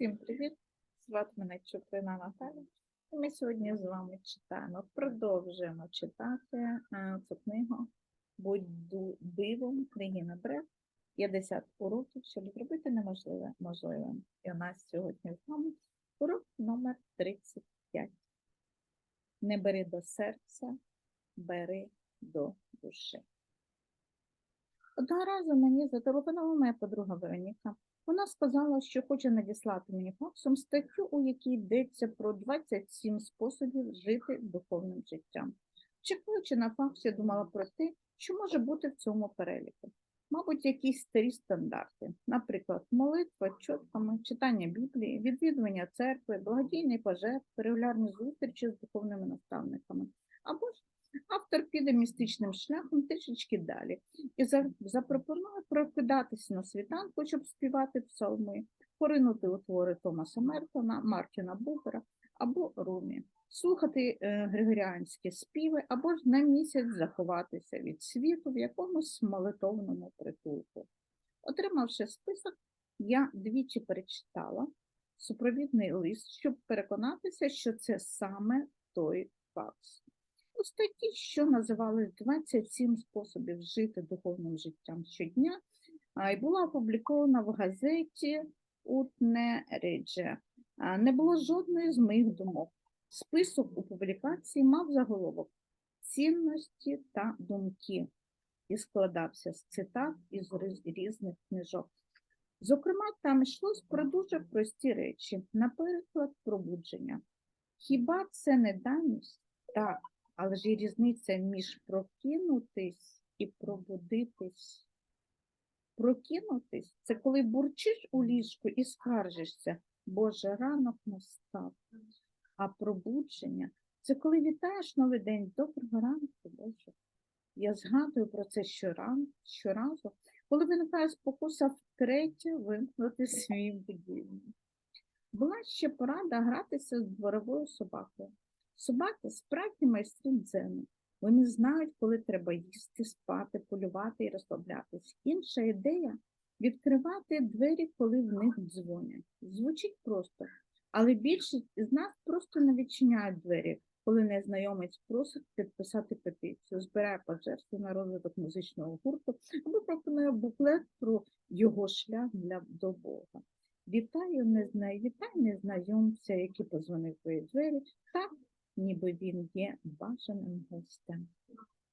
Всім привіт! Звати мене Чуприна Наталя. І ми сьогодні з вами читаємо, продовжуємо читати е, цю книгу Будь дивом Регіна Брек. 50 уроків, щоб зробити неможливе можливим. І у нас сьогодні з вами урок номер 35. Не бери до серця, бери до душі. Одного разу мені зателефонувала моя подруга Вероніка. Вона сказала, що хоче надіслати мені факсом статтю, у якій йдеться про 27 способів жити духовним життям. Чекаючи на факс, я думала про те, що може бути в цьому переліку. Мабуть, якісь старі стандарти, наприклад, молитва чотками, читання Біблії, відвідування церкви, благодійний пожертв, регулярні зустрічі з духовними наставниками. Або ж автор піде містичним шляхом трішечки далі і запропонує прокидатися на світанку, щоб співати псалми, поринути у твори Томаса Мертона, Мартіна Бубера або Румі, слухати е, григоріанські співи або ж на місяць заховатися від світу в якомусь молитовному притулку. Отримавши список, я двічі перечитала супровідний лист, щоб переконатися, що це саме той що називали 27 способів жити духовним життям щодня, і була опублікована в газеті Утне Редже. Не було жодної з моїх думок. Список у публікації мав заголовок цінності та думки і складався з цитат із різних книжок. Зокрема, там йшлось про дуже прості речі, наприклад, пробудження. Хіба це не даність? Так, але ж є різниця між прокинутись і пробудитись. Прокинутись це коли бурчиш у ліжку і скаржишся, Боже, ранок настав. А пробудження це коли вітаєш новий день. Доброго ранку, Боже. Я згадую про це щоран, щоразу, коли виникає спокуса втретє вимкнути свій будильник. Була ще порада гратися з дворовою собакою. Собаки справді майстри дзену. Вони знають, коли треба їсти, спати, полювати і розслаблятись. Інша ідея відкривати двері, коли в них дзвонять. Звучить просто, але більшість із нас просто не відчиняють двері, коли незнайомець просить підписати петицію, збирає пожертви на розвиток музичного гурту або пропонує буклет про його шлях для до Бога. Вітаю, незнай... Вітай незнайомця, який позвонив твої двері, так, ніби він є бажаним гостем.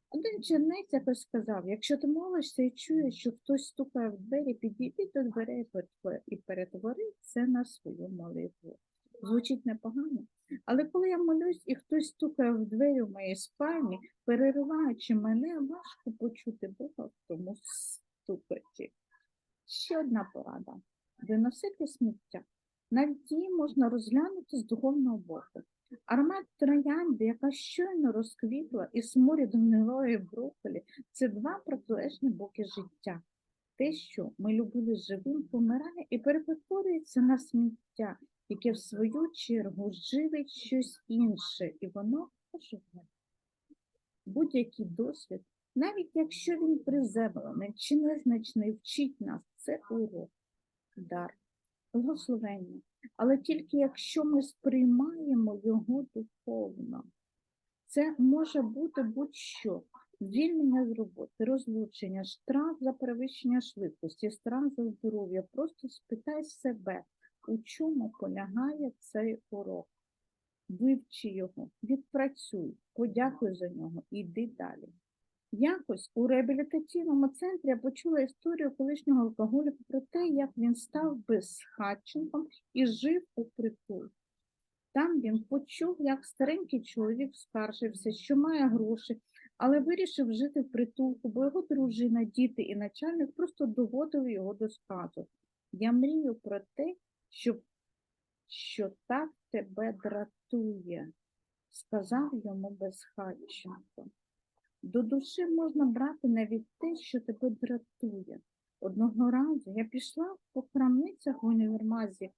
Один чернець якось сказав, якщо ти молишся і чуєш, що хтось стукає в двері, підійди до дверей і перетвор- перетвори це на свою молитву. Звучить непогано, але коли я молюсь і хтось стукає в двері в моїй спальні, перериваючи мене, важко почути Бога в тому стукаті. Ще одна порада виносити сміття. Навіть її можна розглянути з духовного боку. Аромат троянди, яка щойно розквітла, і сморід гнилої брокколі – це два протилежні боки життя. Те, що ми любили живим, помирає і перетворюється на сміття, яке в свою чергу живить щось інше, і воно оживе. Будь-який досвід, навіть якщо він приземлений чи незначний, вчить нас це урок, дар, благословення, але тільки якщо ми сприймаємо його духовно. Це може бути будь-що. Звільнення з роботи, розлучення, штраф за перевищення швидкості, страх за здоров'я. Просто спитай себе, у чому полягає цей урок. Вивчи його, відпрацюй, подякуй за нього і йди далі. Якось у реабілітаційному центрі я почула історію колишнього алкоголіка про те, як він став безхатченком і жив у притул. Там він почув, як старенький чоловік скаржився, що має гроші, але вирішив жити в притулку, бо його дружина, діти і начальник просто доводили його до сказу. Я мрію про те, щоб що так тебе дратує, сказав йому безхатченко. До душі можна брати навіть те, що тебе дратує. Одного разу я пішла по крамницях в універмазі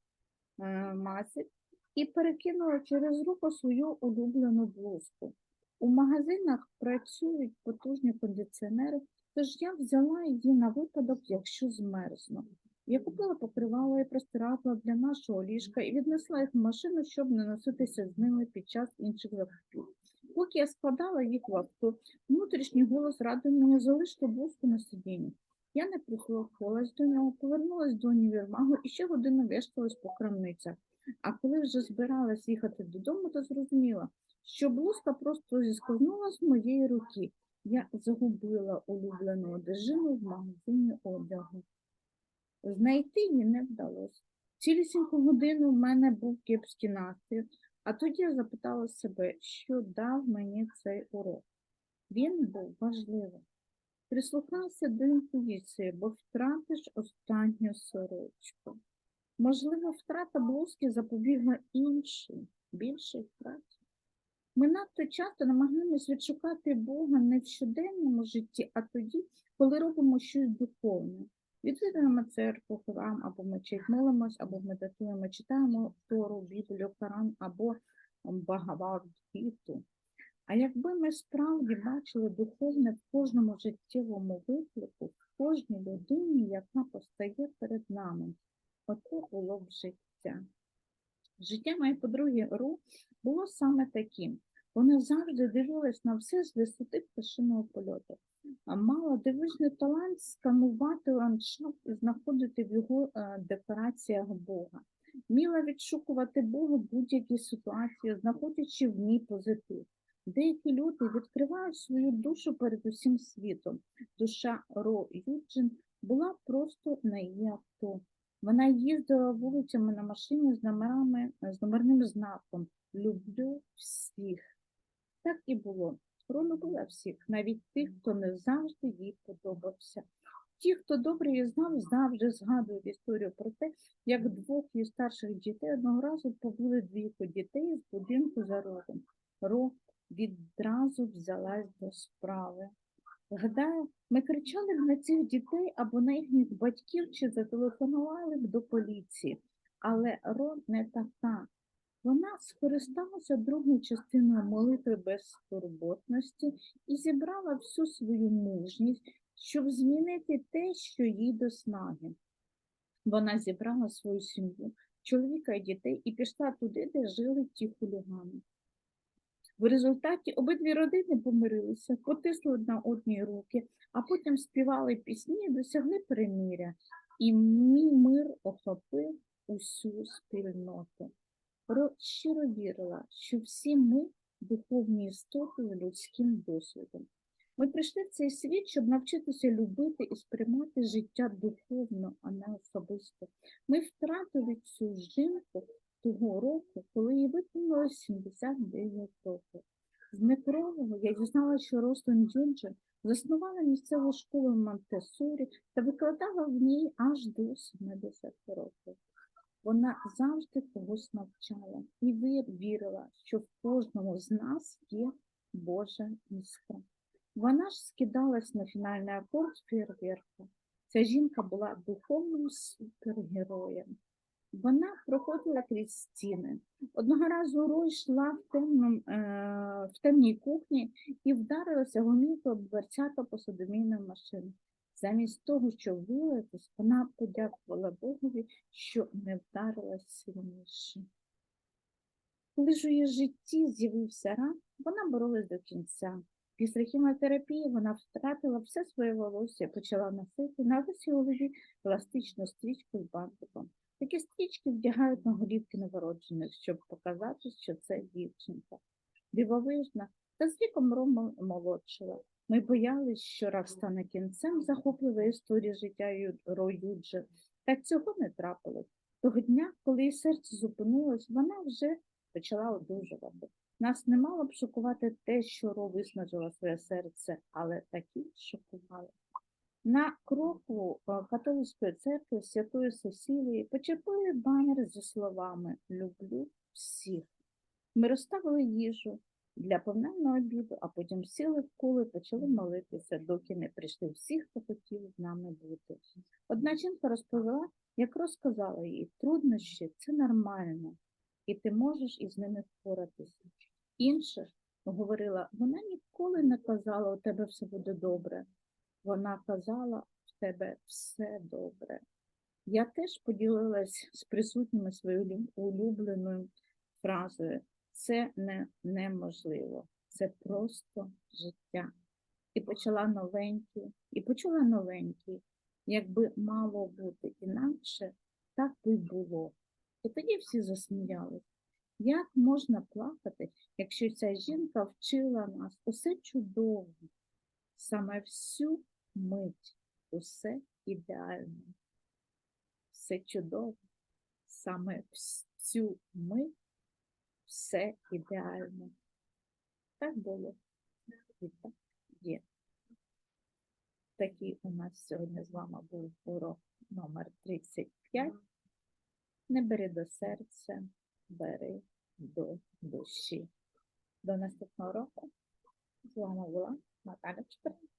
е, Масі і перекинула через руку свою улюблену блузку. У магазинах працюють потужні кондиціонери, тож я взяла її на випадок, якщо змерзну. Я купила покривало і простирадла для нашого ліжка і віднесла їх в машину, щоб не носитися з ними під час інших закупів. Поки я складала їх в авто, внутрішній голос радив мені залишити блузку на сидінні. Я не прислухалась до нього, повернулась до універмагу і ще годину вешталась по крамницях. А коли вже збиралась їхати додому, то зрозуміла, що блузка просто зіскользнула з моєї руки. Я загубила улюблену одежину в магазині одягу. Знайти її не вдалося. Цілісіньку годину в мене був кепський настрій, а тоді я запитала себе, що дав мені цей урок. Він був важливий. Прислухайся до інтуїції, бо втратиш останню сорочку. Можливо, втрата блузки запобігла іншій, більшій втраті. Ми надто часто намагаємось відшукати Бога не в щоденному житті, а тоді, коли робимо щось духовне. Відвідуємо церкву, храм або мечеть, молимось, або медитуємо, читаємо Тору, Біблію, Коран або Багавадгіту. А якби ми справді бачили духовне в кожному життєвому виклику, в кожній людині, яка постає перед нами, оце було б життя. Життя моєї подруги Ру було саме таким. Вона завжди дивилась на все з висоти пташиного польоту. А мала дивижний талант сканувати ландшафт і знаходити в його е, декораціях Бога. Вміла відшукувати Бога будь-якій ситуації, знаходячи в ній позитив. Деякі люди відкривають свою душу перед усім світом. Душа Ро Юджин була просто на її авто. Вона їздила вулицями на машині з номерами, з номерним знаком Люблю всіх. Так і було. Ро любила всіх, навіть тих, хто не завжди їй подобався. Ті, хто добре її знав, завжди згадують історію про те, як двох її старших дітей одного разу побили двійко дітей з будинку за рогом. Ро відразу взялась до справи. Гадаю, ми кричали б на цих дітей або на їхніх батьків чи зателефонували б до поліції, але Ро не така. Вона скористалася другою частиною молитви безтурботності і зібрала всю свою мужність, щоб змінити те, що їй до снаги. Вона зібрала свою сім'ю, чоловіка і дітей і пішла туди, де жили ті хулігани. В результаті обидві родини помирилися, потисли одна одній руки, а потім співали пісні досягли перемиря. І мій мир охопив усю спільноту. Ро щиро вірила, що всі ми духовні істоти з людським досвідом. Ми прийшли в цей світ, щоб навчитися любити і сприймати життя духовно, а не особисто. Ми втратили цю жінку того року, коли їй виповнилось 79 років. З некрового я дізналася, що Рослин Дюнджер заснувала місцеву школу в Монтесорі та викладала в ній аж до 70 років. Вона завжди когось навчала і вір- вірила, що в кожному з нас є Божа іскра. Вона ж скидалась на фінальний акорд фейерверка. Ця жінка була духовним супергероєм. Вона проходила крізь стіни. Одного разу Рой йшла в, темном, е, в темній кухні і вдарилася гомілкою об дверцята посудомійної машини. Замість того, щоб вилитись, вона подякувала Богові, що не вдарилась сильніше. Коли ж у її житті з'явився рак, вона боролась до кінця. Після хіміотерапії вона втратила все своє волосся, почала носити на висій голові еластичну стрічку з бантиком. Такі стрічки вдягають на голівки новороджених, щоб показати, що це дівчинка. Дивовижна, та з віком Рома молодшила. Ми боялись, що рак стане кінцем захопливої історії життя Ю- Ро Юджи. Та цього не трапилось. Того дня, коли її серце зупинилось, вона вже почала одужувати. Нас не мало б шокувати те, що Ро виснажила своє серце, але такі шокували. На кроку е, католицької церкви Святої Сесілії почепили банер зі словами Люблю всіх. Ми розставили їжу для повненного обіду, а потім сіли в коло і почали молитися, доки не прийшли всі, хто хотів з нами бути. Одна жінка розповіла, як розказала їй, труднощі це нормально, і ти можеш із ними впоратися. Інша говорила, вона ніколи не казала, у тебе все буде добре. Вона казала, в тебе все добре. Я теж поділилась з присутніми своєю улюбленою фразою це не неможливо, це просто життя. І почала новенькі, і почула новенькі, якби мало бути інакше, так би було. І тоді всі засміялись. Як можна плакати, якщо ця жінка вчила нас усе чудово, саме всю мить, усе ідеально, все чудово, саме всю мить, все ідеально. Так було і так є. Такий у нас сьогодні з вами був урок номер 35. Не бери до серця, бери до душі. До наступного року. З вами була Наталя Чеприн.